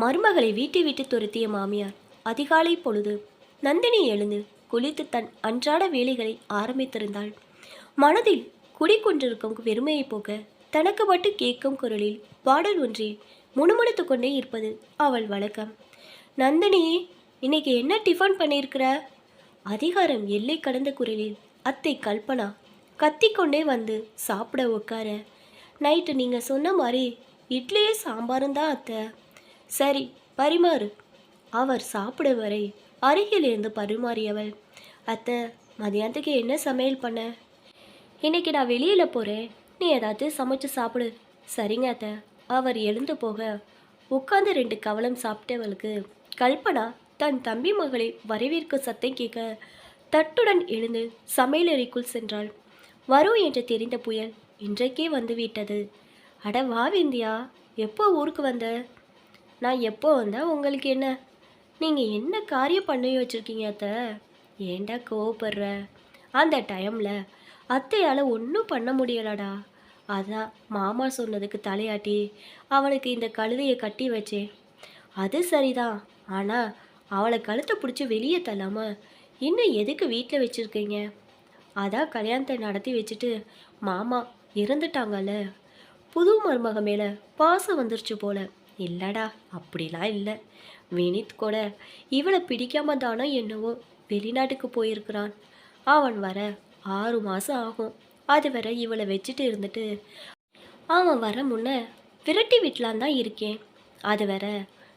மருமகளை வீட்டை விட்டு துரத்திய மாமியார் அதிகாலை பொழுது நந்தினி எழுந்து குளித்து தன் அன்றாட வேலைகளை ஆரம்பித்திருந்தாள். மனதில் குடிக்கொண்டிருக்கும் வெறுமையை போக தனக்கு மட்டும் கேட்கும் குரலில் பாடல் ஒன்றில் முணுமுணுத்து கொண்டே இருப்பது அவள் வழக்கம். நந்தினி இன்னைக்கு என்ன டிஃபன் பண்ணியிருக்கிற? அதிகாரம் எல்லை கடந்த குரலில் அத்தை கல்பனா கத்திக்கொண்டே வந்து சாப்பிட உட்கார. நைட்டு நீங்கள் சொன்ன மாதிரி இட்லியே சாம்பாரும் தான் அத்தை. சரி பரிமாறு. அவர் சாப்பிட வரை அருகில் இருந்து பரிமாறியவள். அத்தை மதியானத்துக்கு என்ன சமையல் பண்ண? இன்னைக்கு நான் வெளியில் போகிறேன் நீ ஏதாச்சும் சமைச்சு சாப்பிடு. சரிங்க அத்தை. அவர் எழுந்து போக உட்காந்து ரெண்டு கவலம் சாப்பிட்டவளுக்கு கல்பனா தன் தம்பி மகளை வரவேற்க சத்தம் கேட்க தட்டுடன் எழுந்து சமையலறைக்குள் சென்றாள். வரும் என்று தெரிந்த புயல் இன்றைக்கே வந்து விட்டது அட வா விந்தியா எப்போ ஊருக்கு வந்த? நான் எப்போ வந்தால் உங்களுக்கு என்ன? நீங்கள் என்ன காரியம் பண்ணி வச்சுருக்கீங்க அத்தை? ஏன்டா கோவப்படுற? அந்த டைமில் அத்தையால் ஒன்றும் பண்ண முடியலடா. அதான் மாமா சொன்னதுக்கு தலையாட்டி அவளுக்கு இந்த கழுதையை கட்டி வச்சேன். அது சரிதான். ஆனால் அவளை கழுத்தை பிடிச்சி வெளியே தள்ளாமல் இன்னும் எதுக்கு வீட்டில் வச்சுருக்கீங்க? அதான் கல்யாணத்தை நடத்தி வச்சுட்டு மாமா இறந்துட்டாங்கல்ல. புது மருமக மேலே பாசம் வந்துருச்சு போல. இல்லைடா அப்படிலாம் இல்லை. வினித் கூட இவளை பிடிக்காம தானோ என்னவோ வெளிநாட்டுக்கு போயிருக்கிறான். அவன் வர ஆறு மாதம் ஆகும். அது வர இவளை வச்சுட்டு இருந்துட்டு அவன் வர முன்ன விரட்டி விட்டலான் தான் இருக்கேன். அது வர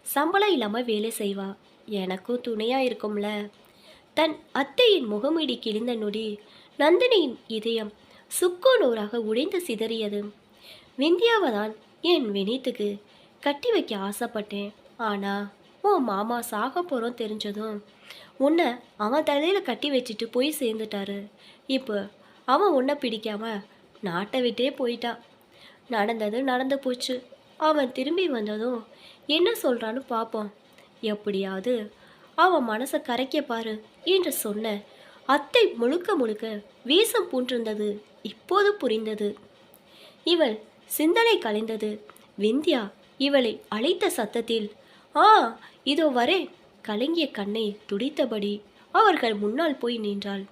சம்பளம் இல்லாமல் வேலை செய்வா. எனக்கும் துணையாக இருக்கும்ல. தன் அத்தையின் முகமூடி கிழிந்த நொடி நந்தினியின் இதயம் சுக்கு நூறாக உடைந்து சிதறியது. விந்தியாவை தான் என் வினித்துக்கு கட்டி வைக்க ஆசைப்பட்டேன். ஆனால் உன் மாமா சாக போகிறோம் தெரிஞ்சதும் உன்னை அவன் தலையில் கட்டி வச்சுட்டு போய் சேர்ந்துட்டாரு. இப்போ அவன் உன்னை பிடிக்காம நாட்டை விட்டே போயிட்டான் நடந்தது நடந்து போச்சு. அவன் திரும்பி வந்ததும் என்ன சொல்கிறான்னு பார்ப்போம் எப்படியாவது அவன் மனசை கரைக்க பாரு என்று சொன்ன அத்தை முழுக்க முழுக்க வீசம் பூண்டிருந்தது. இப்போது புரிந்தது. இவள் சிந்தனை கலைந்தது. விந்தியா இவளை அழைத்த சத்தத்தில் ஆ இதோ வரே கலங்கிய கண்ணை துடித்தபடி அவர்கள் முன்னால் போய் நின்றாள்.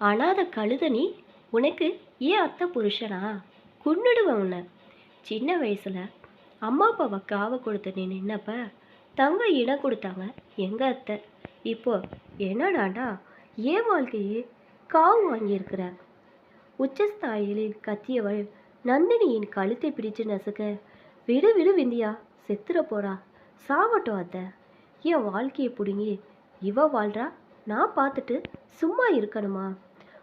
அனாத கழுதனி உனக்கு ஏன் அத்தை புருஷனா? குன்னுடுவேன் உன்னை. சின்ன வயசுல அம்மா அப்பாவை காவை கொடுத்து நீ நின்னப்ப தங்க இடம் கொடுத்தாங்க எங்கள் அத்தை. இப்போ என்னடாண்டா ஏன் வாழ்க்கையே காவு வாங்கியிருக்கிற? உச்சஸ்தாயிலில் கத்தியவள் நந்தினியின் கழுத்தை பிடிச்சு நசுக்க விடு விடு விந்தியா. செத்துற போறா. சாவட்டும் அத்தை. என் வாழ்க்கையை பிடுங்கி இவ வாழ்றா? நான் பார்த்துட்டு சும்மா இருக்கணுமா?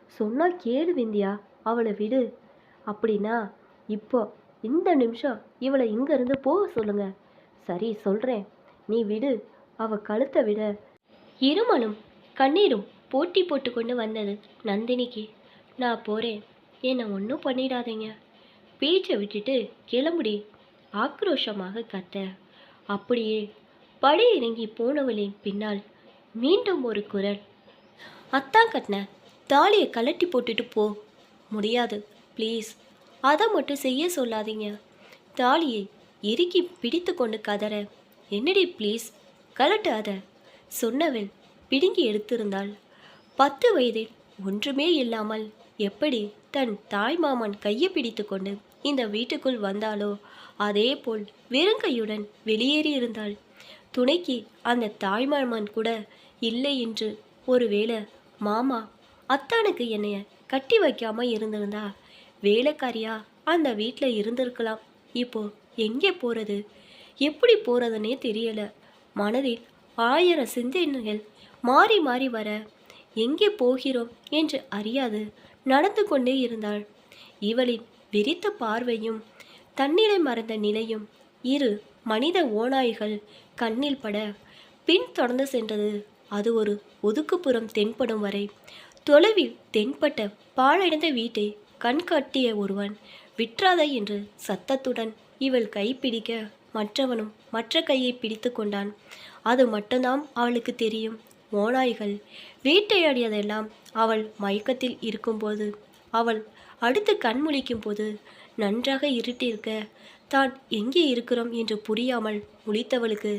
சொன்னா கேளு விந்தியா. அவளை விடு. அப்படின்னா இப்போ இந்த நிமிஷம் இவளை இங்கேருந்து போக சொல்லுங்க. சரி சொல்கிறேன் நீ விடு. அவ கழுத்தை விட. இருமலும் கண்ணீரும் போட்டி போட்டு கொண்டு வந்தது நந்தினிக்கு. நான் போகிறேன் என்னை ஒன்றும் பண்ணிடாதீங்க. பேச்சை விட்டுட்டு கிளம்புடி. ஆக்ரோஷமாக கத்த. அப்படியே படி இறங்கி போனவளின் பின்னால் மீண்டும் ஒரு குரல். அத்தான் கட்டின தாலியை கலட்டி போட்டுட்டு போ. முடியாது ப்ளீஸ் அதை மட்டும் செய்ய சொல்லாதீங்க. தாலியை இறுக்கி பிடித்து கொண்டு கதற. என்னடி ப்ளீஸ் கலட்டு அதை சொன்னவள் பிடுங்கி எடுத்திருந்தாள். பத்து வயதில் ஒன்றுமே இல்லாமல் எப்படி தன் தாய் மாமன் கையை பிடித்து கொண்டு இந்த வீட்டுக்குள் வந்தாலோ அதே போல் வெறுங்கையுடன் வெளியேறி இருந்தாள். துணைக்கு அந்த தாய் மாமன் கூட இல்லை என்று ஒருவேளை மாமா அத்தானுக்கு என்னைய கட்டி வைக்காம இருந்திருந்தா? வேலைக்காரியா? அந்த வீட்டில் இருந்திருக்கலாம். இப்போ எங்கே போறது? எப்படி போறதுன்னே தெரியல. மனதில் ஆயிரம் சிந்தனைகள் மாறி மாறி வர எங்கே போகிறோம்? என்று அறியாது நடந்து கொண்டே இருந்தாள். இவளின் விரித்த பார்வையும் தன்னிலை மறந்த நிலையும் இரு மனித ஓநாய்கள் கண்ணில் பட பின் தொடர்ந்து சென்றது. அது ஒரு ஒதுக்குப்புறம் தென்படும் வரை தொலைவில் தென்பட்ட பாழடைந்த வீட்டை கண்காட்டிய ஒருவன் விற்றாதை என்று சத்தத்துடன் இவள் கைப்பிடிக்க மற்றவனும் மற்ற கையை பிடித்து கொண்டான். அது மட்டும்தான் அவளுக்கு தெரியும். ஓநாய்கள் வேட்டையாடியதெல்லாம் அவள் மயக்கத்தில் இருக்கும்போது அவள் அடுத்து கண்முழிக்கும் போது நன்றாக இருட்டிருக்க தான் எங்கே இருக்கிறோம்? என்று புரியாமல் முழித்தவளுக்கு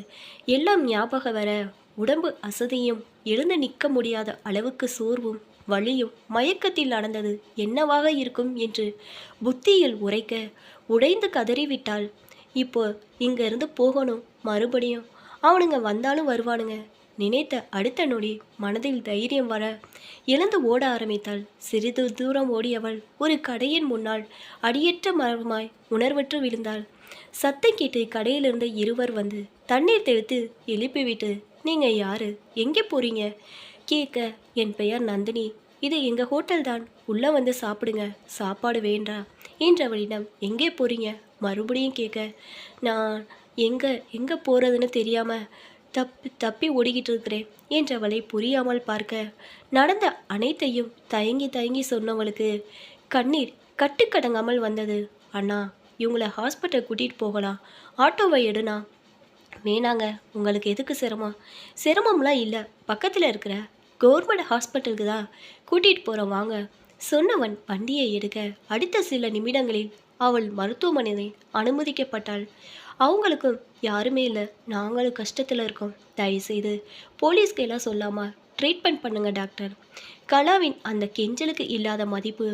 எல்லாம் ஞாபகம் வர உடம்பு அசதியும் எழுந்து நிற்க முடியாத அளவுக்கு சோர்வும் வழியும் மயக்கத்தில் நடந்தது என்னவாக இருக்கும் என்று புத்தியில் உரைக்க உடைந்து கதறிவிட்டாள். இப்போ இங்கேருந்து போகணும் மறுபடியும். அவனுங்க வந்தாலும் வருவானுங்க. நினைத்த அடுத்த நொடி மனதில் தைரியம் வர எழுந்து ஓட ஆரம்பித்தாள். சிறிது தூரம் ஓடியவள் ஒரு கடையின் முன்னால் அடியற்ற மரமாய் உணர்வற்று விழுந்தாள். சத்தம் கேட்டு கடையிலிருந்து இருவர் வந்து தண்ணீர் தெளித்து எழுப்பிவிட்டு நீங்கள் யாரு? எங்கே போறீங்க? கேட்க என் பெயர் நந்தினி. இது எங்கள் ஹோட்டல் தான். உள்ளே வந்து சாப்பிடுங்க. சாப்பாடு வேண்டா. என்றவளிடம் எங்கே போறீங்க? மறுபடியும் கேட்க நான் எங்கே எங்கே போகிறதுன்னு தெரியாமல் தப்பி தப்பி ஓடிக்கிட்டு இருக்கிறேன் என்றவளை புரியாமல் பார்க்க நடந்த அனைத்தையும் தயங்கி தயங்கி சொன்னவளுக்கு கண்ணீர் கட்டுக்கடங்காமல் வந்தது. அண்ணா இவங்களை ஹாஸ்பிட்டல் கூட்டிகிட்டு போகலாம். ஆட்டோவை எடுனா வேணாங்க உங்களுக்கு எதுக்கு சிரமம்? சிரமம்லாம் இல்லை. பக்கத்தில் இருக்கிற கவர்மெண்ட் ஹாஸ்பிட்டலுக்கு தான் கூட்டிகிட்டு போகிறோம் வாங்க. சொன்னவன் வண்டியை எடுக்க அடுத்த சில நிமிடங்களில் அவள் மருத்துவமனையில் அனுமதிக்கப்பட்டாள். அவங்களுக்கும் யாருமே இல்லை. நாங்களும் கஷ்டத்தில் இருக்கோம். தயவுசெய்து போலீஸ்க்கு எல்லாம் சொல்லாமல் ட்ரீட்மெண்ட் பண்ணுங்க டாக்டர் கலாவின் அந்த கெஞ்சலுக்கு இல்லாத மதிப்பு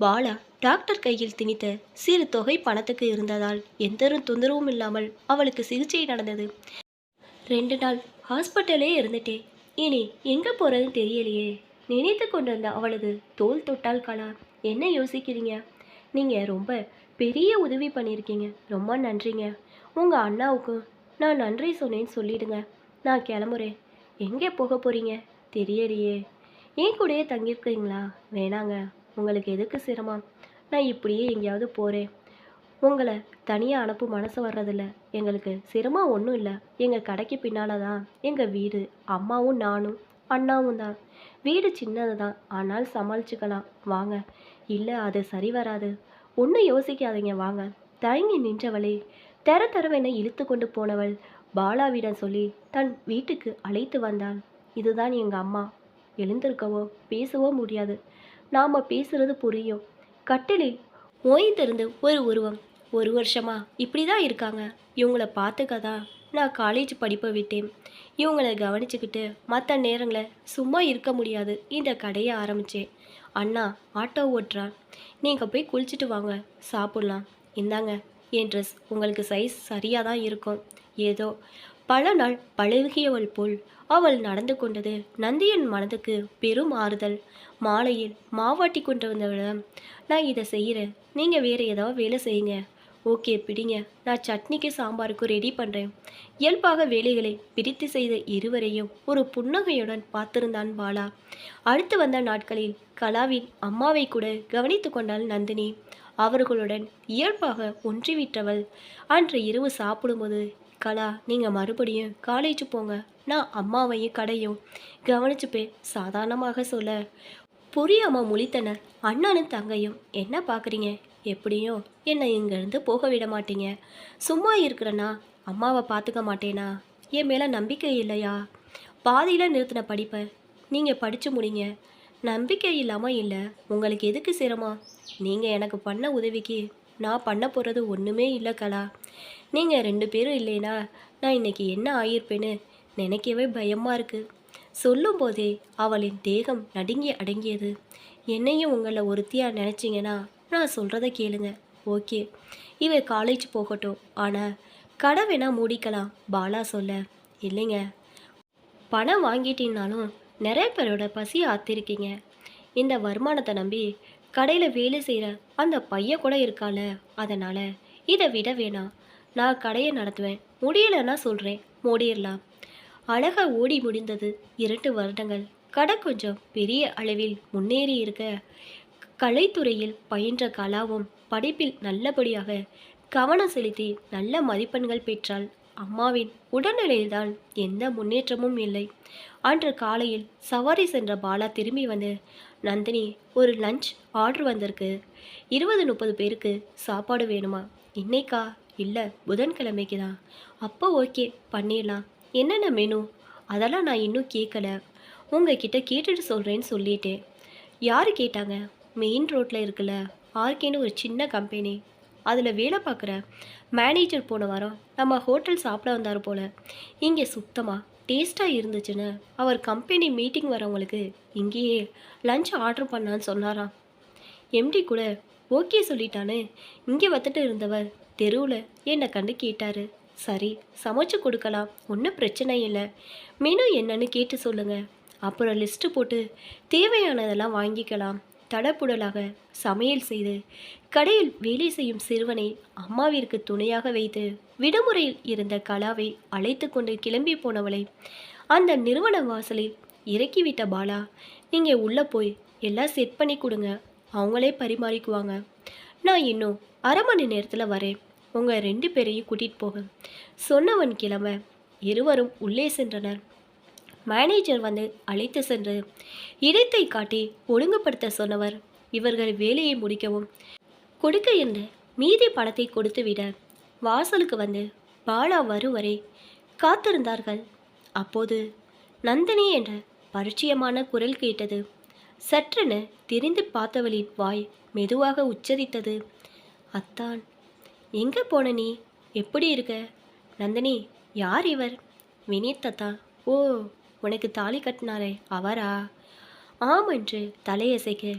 பாலா டாக்டர் கையில் திணித்த சிறு தொகை பணத்துக்கு இருந்ததால் எந்த ஒரு தொந்தரவும் இல்லாமல் அவளுக்கு சிகிச்சை நடந்தது. ரெண்டு நாள் ஹாஸ்பிட்டலே இருந்துட்டே. இனி எங்கே போகிறதுன்னு தெரியலையே. நினைத்து கொண்டிருந்த அவளது தோல் தொட்டால் கலா என்ன யோசிக்கிறீங்க? நீங்கள் ரொம்ப பெரிய உதவி பண்ணியிருக்கீங்க. ரொம்ப நன்றிங்க. உங்கள் அண்ணாவுக்கு நான் நன்றி சொன்னேன்னு சொல்லிடுங்க. நான் கிளம்புறேன். எங்கே போக போகிறீங்க தெரியலையே. ஏன் கூடயே தங்கியிருக்கீங்களா? வேணாங்க. உங்களுக்கு எதுக்கு சிரமம்? நான் இப்படியே எங்கேயாவது போகிறேன் உங்களை தனியாக அனுப்பு மனசு வர்றதில்ல. எங்களுக்கு சிரமம் ஒன்றும் இல்லை. எங்கள் கடைக்கு பின்னால் தான் எங்கள் வீடு. அம்மாவும் நானும் அண்ணாவும் தான். வீடு சின்னது தான் ஆனால் சமாளிச்சுக்கலாம். வாங்க. இல்லை அது சரி வராது. ஒன்றும் யோசிக்காதீங்க. வாங்க. தயங்கி நின்றவளே. தர தரவென இழுத்து கொண்டு போனவள் பாலாவிடம் சொல்லி தன் வீட்டுக்கு அழைத்து வந்தாள். இதுதான் எங்கள் அம்மா. எழுந்திருக்கவோ பேசவோ முடியாது. நாம் பேசுறது புரியும். கட்டிலில் ஓய்ந்திருந்து ஒரு உருவம். ஒரு வருஷமா இப்படி தான் இருக்காங்க. இவங்கள பார்த்துக்க தான் நான் காலேஜ் படிப்பை விட்டேன். இவங்களை கவனிச்சுக்கிட்டு மற்ற நேரங்களில் சும்மா இருக்க முடியாது. இந்த கடையை ஆரம்பித்தேன் அண்ணா ஆட்டோ ஓட்டுறான். நீங்கள் போய் குளிச்சுட்டு வாங்க. சாப்பிட்லாம். இந்தாங்க. என் ட்ரெஸ் உங்களுக்கு சைஸ் சரியாக தான் இருக்கும். ஏதோ பல நாள் பழகியவள் போல் அவள் நடந்து கொண்டது நந்தியின் மனதுக்கு பெரும் ஆறுதல். மாலையில் மாவாட்டி கொண்டு வந்தவளிடம் நான் இதை செய்கிறேன் நீங்கள் வேறு ஏதாவது வேலை செய்யுங்க. ஓகே பிடிங்க. நான் சட்னிக்கு சாம்பாருக்கு ரெடி பண்ணுறேன் இயல்பாக வேலைகளை பிரித்து செய்த இருவரையும் ஒரு புன்னகையுடன் பார்த்திருந்தான் பாலா. அடுத்து வந்த நாட்களில் கலாவின் அம்மாவை கூட கவனித்து கொண்டாள் நந்தினி. அவர்களுடன் இயல்பாக ஒன்றிவிட்டவள். அன்று இரவு சாப்பிடும்போது கலா நீங்கள் மறுபடியும் காலேஜ் போங்க. நான் அம்மாவையும் கடையும். கவனிச்சுப்பேன் சாதாரணமாக சொல்ல. புரியாம முழித்தனர் அண்ணனும் தங்கையும் என்ன பார்க்குறீங்க எப்படியும் என்னை இங்கேருந்து போக விட மாட்டீங்க. சும்மா இருக்கிறேன்னா அம்மாவை பார்த்துக்க மாட்டேனா? என் மேலே நம்பிக்கை இல்லையா? பாதியில் நிறுத்தின படிப்பை நீங்கள் படித்து முடிங்க. நம்பிக்கை இல்லாமல் இல்லை. உங்களுக்கு எதுக்கு சிரமம்? நீங்கள் எனக்கு பண்ண உதவிக்கு நான் பண்ண போகிறது ஒன்றுமே இல்லை கலா. நீங்கள் ரெண்டு பேரும் இல்லைனா நான் இன்னைக்கு என்ன ஆயிருப்பேன்னு நினைக்கவே பயமாக இருக்குது சொல்லும்போதே அவளின் தேகம் நடுங்கி அடங்கியது. என்னையும் உங்களை ஒருத்தியாக நினச்சிங்கன்னா நான் சொல்கிறத கேளுங்க. ஓகே. இவ காலேஜ் போகட்டும். ஆனால் கடை வேணால் மூடிக்கலாம். பாலா சொல்ல. இல்லைங்க. பணம் வாங்கிட்டீங்கனாலும் நிறைய பேரோட பசி ஆத்திருக்கீங்க. இந்த வருமானத்தை நம்பி கடையில் வேலை செய்கிற அந்த பையன் கூட இருக்கால அதனால் இதை விட வேணாம். நான் கடையை நடத்துவேன். முடியலைன்னா சொல்கிறேன் மூடிடலாம். அழகாக ஓடி முடிந்தது இரண்டு வருடங்கள். கடை கொஞ்சம் பெரிய அளவில் முன்னேறி இருக்க கலைத்துறையில் பயின்ற கலாவும் படிப்பில் நல்லபடியாக கவனம் செலுத்தி நல்ல மதிப்பெண்கள் பெற்றால் அம்மாவின் உடல்நிலையில்தான் எந்த முன்னேற்றமும் இல்லை. அன்று காலையில் சவாரி சென்ற பாலா திரும்பி வந்து நந்தினி ஒரு லஞ்ச் ஆர்டர் வந்திருக்கு. இருபது முப்பது பேருக்கு சாப்பாடு வேணுமா? இன்னைக்கா? இல்லை புதன்கிழமைக்கு தான் அப்போ ஓகே பண்ணிடலாம். என்னென்ன மெனு அதெல்லாம் நான் இன்னும் கேட்கல. உங்ககிட்ட கேட்டுட்டு சொல்கிறேன்னு சொல்லிட்டேன். யார் கேட்டாங்க? மெயின் ரோட்டில் இருக்குல்ல. ஆர்கேன்னு ஒரு சின்ன கம்பெனி அதில் வேலை பார்க்குற மேனேஜர் போன வாரம் நம்ம ஹோட்டல் சாப்பிட வந்தார் போல். இங்கே சுத்தமாக டேஸ்ட்டாக இருந்துச்சுன்னு அவர் கம்பெனி மீட்டிங் வரவங்களுக்கு இங்கேயே லஞ்ச் ஆர்டர் பண்ணான்னு சொன்னாராம். எம்டி கூட ஓகே சொல்லிட்டான்னு இங்கே வந்துட்டு இருந்தவர் தெருவில் என்னை கண்டு கேட்டார். சரி சமைச்சு கொடுக்கலாம் ஒன்றும் பிரச்சனை இல்லை. மெனு என்னன்னு கேட்டு சொல்லுங்கள் அப்புறம் லிஸ்ட்டு போட்டு தேவையானதெல்லாம் வாங்கிக்கலாம். தடப்புடலாக சமையல் செய்து கடையில் வேலை செய்யும் சிறுவனை அம்மாவிற்கு துணையாக வைத்து விடுமுறையில் இருந்த கலாவை அழைத்து கொண்டு கிளம்பி போனவளை அந்த நிறுவன வாசலில் இறக்கிவிட்ட பாலா நீங்கள் உள்ளே போய் எல்லாம் செட் பண்ணி கொடுங்க அவங்களே பரிமாறிக்குவாங்க. நான் இன்னும் அரை மணி நேரத்தில் வரேன். உங்கள் ரெண்டு பேரையும் கூட்டிகிட்டு போக. சொன்னவன் கிளம்ப இருவரும் உள்ளே சென்றனர். மேனேஜர் வந்து அழைத்து சென்று இடத்தை காட்டி ஒழுங்குபடுத்த சொன்னவர். இவர்கள் வேலையை முடிக்கவும் கொடுக்க இருந்த மீதி பணத்தை கொடுத்துவிட வாசலுக்கு வந்து பாலா வரும் வரை காத்திருந்தார்கள். அப்போது நந்தினி என்ற பரிச்சயமான குரல் கேட்டது. சற்றென திரிந்து பார்த்தவளின் வாய் மெதுவாக உச்சரித்தது. அத்தான் எங்கே போன நீ? எப்படி இருக்க? நந்தினி யார் இவர்? வினீத் ஓ உனக்கு தாலி கட்டினாரே அவரா? ஆம் என்று தலையசைக்க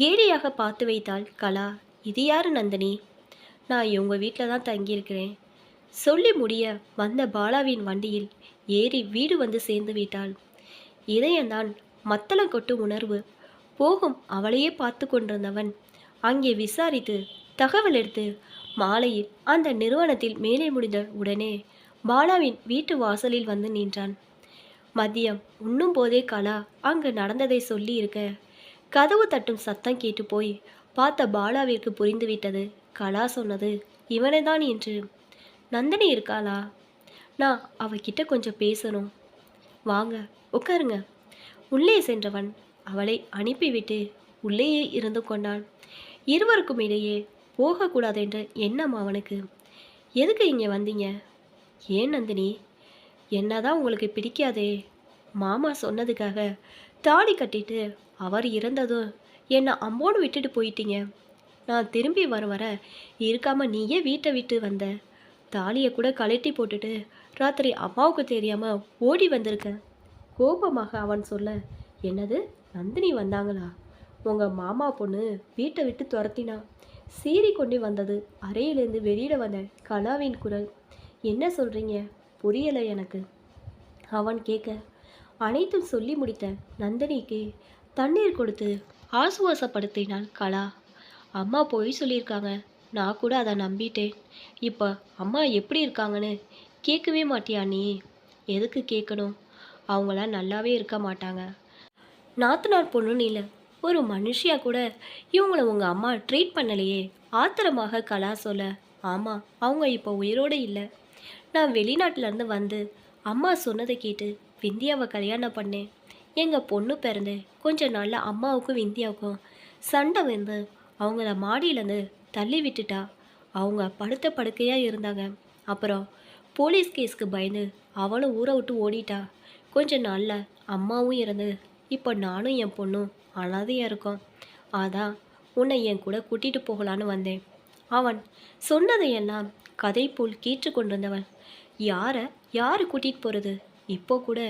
கேலியாக பார்த்து வைத்தாள் கலா. இது யாரு நந்தினி? நான் இவங்க வீட்டில் தான் தங்கியிருக்கிறேன். சொல்லி முடிய வந்த பாலாவின் வண்டியில் ஏறி வீடு வந்து சேர்ந்து விட்டாள். இதயந்தான் மத்தளம் கொட்டு உணர்வு. போகும் அவளையே பார்த்து கொண்டிருந்தவன் அங்கே விசாரித்து தகவல் எடுத்து மாலையில் அந்த நிறுவனத்தில் மேலே முடிந்த உடனே பாலாவின் வீட்டு வாசலில் வந்து நின்றான். மதியம் உண்ணும் போதே கலா அங்கு நடந்ததை சொல்லி இருக்க கதவு தட்டும் சத்தம் கேட்டு போய் பார்த்த பாலாவிற்கு புரிந்துவிட்டது. கலா சொன்னது இவனை தான் என்று. நந்தினி இருக்காளா? நான் அவகிட்ட கொஞ்சம் பேசணும். வாங்க உட்காருங்க. உள்ளே சென்றவன் அவளை அனுப்பிவிட்டு உள்ளேயே இருந்து கொண்டான். இருவருக்கும் இடையே போகக்கூடாது என்ற எண்ணம் அவனுக்கு. எதுக்கு இங்கே வந்தீங்க? ஏன் நந்தினி? என்னதான் உங்களுக்கு பிடிக்காதே? மாமா சொன்னதுக்காக தாலி கட்டிட்டு அவர் இறந்ததும் என்னை அம்போடு விட்டுட்டு போயிட்டீங்க. நான் திரும்பி வர வர இருக்காமல் நீயே வீட்டை விட்டு வந்த. தாலியை கூட கழட்டி போட்டுட்டு ராத்திரி அம்மாவுக்கு தெரியாமல் ஓடி வந்திருக்கேன். கோபமாக அவன் சொல்ல என்னது? நந்தினி வந்தாங்களா? உங்கள் மாமா பொண்ணு வீட்டை விட்டு துரத்தினா. சீறி கொண்டு வந்தது. அறையிலேருந்து வெளியில் வந்த கலாவின் குரல் என்ன சொல்கிறீங்க புரியலை எனக்கு. அவன் கேட்க அனைத்தும் சொல்லி முடித்த நந்தினிக்கு தண்ணீர் கொடுத்து ஆசுவாசப்படுத்தினாள் கலா. அம்மா பொய் சொல்லியிருக்காங்க. நான் கூட அதை நம்பிட்டேன். இப்போ அம்மா எப்படி இருக்காங்கன்னு கேட்கவே மாட்டியா நீ? எதுக்கு கேட்கணும்? அவங்களாம் நல்லாவே இருக்க மாட்டாங்க. நாத்தனார் பொண்ணுன்னு இல்லை ஒரு மனுஷியா கூட இவங்கள உங்கள் அம்மா ட்ரீட் பண்ணலையே. ஆத்திரமாக கலா சொல்ல ஆமாம் அவங்க இப்போ உயிரோடு இல்லை. நான் வெளிநாட்டிலேருந்து வந்து அம்மா சொன்னதை கேட்டு விந்தியாவை கல்யாணம் பண்ணேன். எங்கள் பொண்ணு பிறந்து கொஞ்ச நாளில் அம்மாவுக்கும் விந்தியாவுக்கும் சண்டை வந்து அவங்கள மாடியிலேருந்து தள்ளி விட்டுட்டா. அவங்க படுத்த படுக்கையாக இருந்தாங்க. அப்புறம் போலீஸ் கேஸ்க்கு பயந்து அவளும் ஊரை விட்டு ஓடிட்டா. கொஞ்ச நாளில் அம்மாவும் இறந்து இப்போ நானும் என் பொண்ணும் அனாதையாக இருக்கோம். அதான் உன்னை என் கூட கூட்டிகிட்டு போகலான்னு வந்தேன். அவன் சொன்னதையெல்லாம் கதை போல் கேட்டு கொண்டிருந்தவன் யாரை? யார் கூட்டிகிட்டு போகிறது இப்போ கூட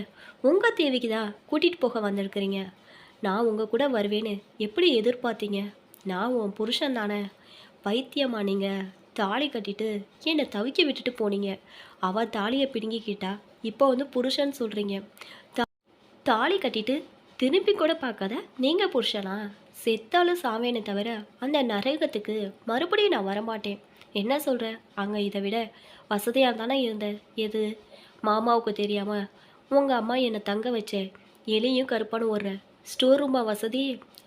உங்கள் தேவைக்கு தான் கூட்டிகிட்டு போக வந்திருக்கிறீங்க. நான் உங்கள் கூட வருவேன்னு எப்படி எதிர்பார்த்தீங்க? நான் உன் புருஷன் தானே. பைத்தியமா நீங்கள் தாலி கட்டிட்டு என்னை தவிக்க விட்டுட்டு போனீங்க. அவள் தாலியை பிடுங்கிக்கிட்டா இப்போ வந்து புருஷன் சொல்கிறீங்க தாலி கட்டிட்டு திரும்பி கூட பார்க்காத நீங்கள் புருஷனா? செத்தாலும் சாவேனே தவிர அந்த நரகத்துக்கு மறுபடியும் நான் வரமாட்டேன். என்ன சொல்கிற அங்கே இதை விட வசதியாக தானே இருந்தேன் எது? மாமாவுக்கு தெரியாமல் உங்கள் அம்மா என்னை தங்க வச்ச எலியும் கருப்பான்னு ஓடுற ஸ்டோர் ரூமா வசதி?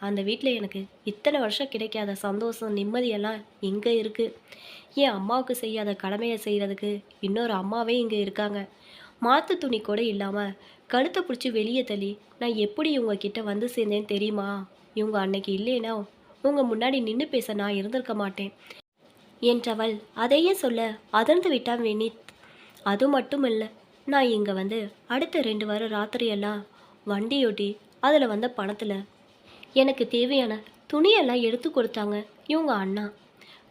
அந்த வீட்டில் எனக்கு இத்தனை வருஷம் கிடைக்காத சந்தோஷம் நிம்மதியெல்லாம் இங்கே இருக்குது என் அம்மாவுக்கு செய்யாத கடமையை செய்கிறதுக்கு இன்னொரு அம்மாவே இங்கே இருக்காங்க. மாற்று துணி கூட இல்லாமல் கழுத்தை பிடிச்சி வெளியே தள்ளி நான் எப்படி இவங்க கிட்ட வந்து சேர்ந்தேன்னு தெரியுமா? இவங்க அன்னைக்கு இல்லைன்னா உங்கள் முன்னாடி நின்று பேச நான் இருந்திருக்க மாட்டேன். என்றவள் அதையே சொல்ல அதிர்ந்து விட்டான் வினித். அது மட்டும் இல்லை நான் இங்கே வந்து அடுத்த ரெண்டு வாரம் ராத்திரியெல்லாம் வண்டியொட்டி அதில் வந்த பணத்தில் எனக்கு தேவையான துணியெல்லாம் எடுத்து கொடுத்தாங்க இவங்க அண்ணா.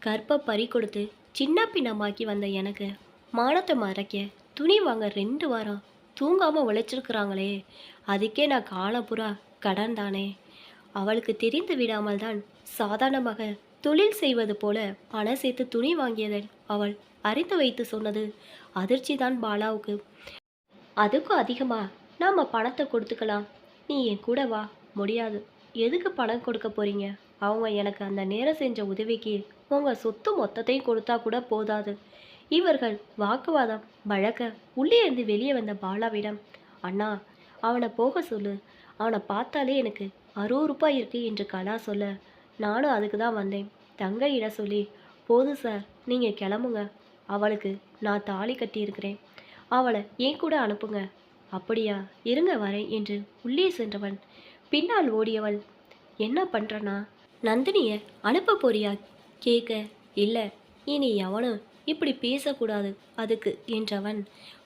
கற்பை பறி கொடுத்து சின்ன பின்னமாக்கி வந்த எனக்கு மானத்தை மறைக்க துணி வாங்க ரெண்டு வாரம் தூங்காமல் உழைச்சிருக்கிறாங்களே அதுக்கே நான் காலப்புறா கடன் தானே அவளுக்கு தெரிந்து விடாமல் தான் சாதாரணமாக தொழில் செய்வது போல பணம் சேர்த்து துணி வாங்கியதை அவள் அறிந்து வைத்து சொன்னது அதிர்ச்சி தான் பாலாவுக்கு. அதுக்கும் அதிகமாக நாம் பணத்தை கொடுத்துக்கலாம். நீ என் கூட வா. முடியாது. எதுக்கு பணம் கொடுக்க போறீங்க? அவங்க எனக்கு அந்த நேரம் செஞ்ச உதவிக்கு உங்கள் சொத்து மொத்தத்தையும் கொடுத்தா கூட போதாது இவர்கள் வாக்குவாதம் வழக்க உள்ளே இருந்து வெளியே வந்த பாலாவிடம் அண்ணா அவனை போக சொல்லு. அவனை பார்த்தாலே எனக்கு அறுபது இருக்கு என்று கலா சொல்ல நானும் அதுக்கு தான் வந்தேன். தங்கையிட சொல்லி போதும் சார் நீங்கள் கிளம்புங்க. அவளுக்கு நான் தாலி கட்டியிருக்கிறேன். அவளை ஏன் கூட அனுப்புங்க. அப்படியா? இருங்க வரேன் என்று உள்ளே சென்றவன் பின்னால் ஓடியவள் என்ன பண்ணுறனா நந்தினியை அனுப்ப போறியா? கேட்க இல்லை இனி எவனும் இப்படி பேசக்கூடாது அதுக்கு என்றவன்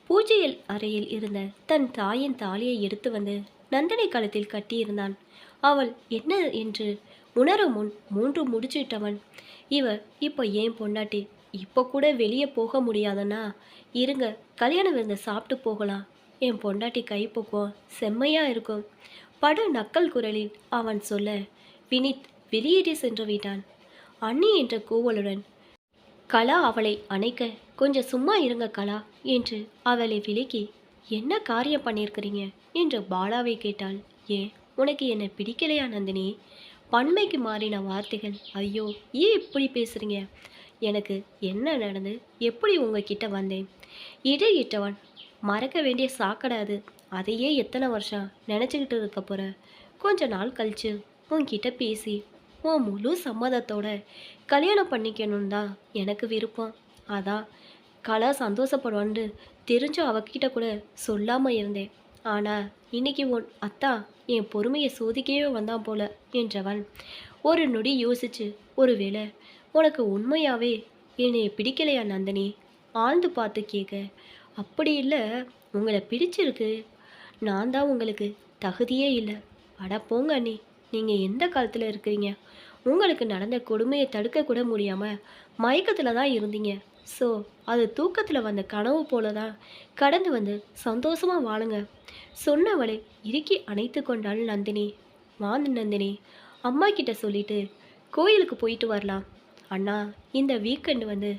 பூஜையில் அறையில் இருந்த தன் தாயின் தாலியை எடுத்து வந்து நந்தினி கழுத்தில் கட்டியிருந்தான். அவள் என்ன? என்று உணரும் முன் மூன்று முடிச்சிட்டவன். இவர் இப்போ ஏன் பொண்டாட்டி? இப்போ கூட வெளியே போக முடியாதனா இருங்க கல்யாண விருந்தை சாப்பிட்டு போகலாம். என் பொண்டாட்டி கைப்போக்குவோம் செம்மையாக இருக்கும். படு நக்கல் குரலில் அவன் சொல்ல வினித் வெளியேறி சென்று விட்டான். அண்ணி என்ற கூவலுடன் கலா அவளை அணைக்க கொஞ்சம் சும்மா இருங்க கலா என்று அவளை விலக்கி என்ன காரியம் பண்ணியிருக்கிறீங்க? என்று பாலாவை கேட்டாள். ஏன் உனக்கு என்னை பிடிக்கலையா நந்தினி? பன்மைக்கு மாறின வார்த்தைகள். ஐயோ ஏன் இப்படி பேசுறீங்க? எனக்கு என்ன நடந்து எப்படி உங்ககிட்ட வந்தேன்? இடையிட்டவன் மறக்க வேண்டிய சாக்கடை அது. அதையே எத்தனை வருஷம் நினச்சிக்கிட்டு இருக்க போகிற கொஞ்ச நாள் கழிச்சு உன்கிட்ட பேசி உன் முழு சம்மதத்தோட கல்யாணம் பண்ணிக்கணும் தான் எனக்கு விருப்பம். அதான் கலா சந்தோஷப்படுவான்னு தெரிஞ்சு அவகிட்ட கூட சொல்லாமல் இருந்தேன். ஆனால் இன்னைக்கு உன் அத்தா என் பொறுமையை சோதிக்கவே வந்தான் போல என்றவன் ஒரு நொடி யோசிச்சு ஒருவேளை உனக்கு உண்மையாவே என்னை பிடிக்கலையா நந்தினி? ஆழ்ந்து பார்த்து கேட்க அப்படி இல்லை. உங்களை பிடிச்சிருக்கு. நான் தான் உங்களுக்கு தகுதியே இல்லை. அட போங்க அண்ணி. நீங்கள் எந்த காலத்தில் இருக்கிறீங்க? உங்களுக்கு நடந்த கொடுமையை தடுக்க கூட முடியாமல் மயக்கத்தில் தான் இருந்தீங்க. ஸோ அது தூக்கத்தில் வந்த கனவு போல தான் கடந்து வந்து சந்தோஷமாக வாழுங்க. சொன்னவளை இறுக்கி அணைத்து கொண்டாள் நந்தினி. வாந்து நந்தினி அம்மா கிட்ட சொல்லிட்டு கோயிலுக்கு போயிட்டு வரலாம். அண்ணா இந்த வீக்கெண்டு வந்து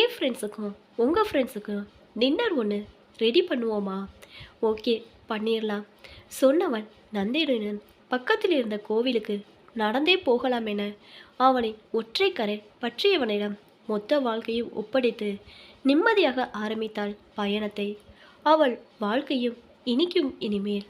என் ஃப்ரெண்ட்ஸுக்கும் உங்கள் ஃப்ரெண்ட்ஸுக்கும் டின்னர் ஒன்று ரெடி பண்ணுவோமா? ஓகே பண்ணிடலாம் சொன்னவன் நந்திரனன் பக்கத்தில் இருந்த கோவிலுக்கு நடந்தே போகலாம் என அவனை ஒற்றைக்கரை பற்றியவனிடம் மொத்த வாழ்க்கையும் ஒப்படைத்து நிம்மதியாக ஆரம்பித்தாள் பயணத்தை. அவள் வாழ்க்கையும் இனிக்கும் இனிமேல்.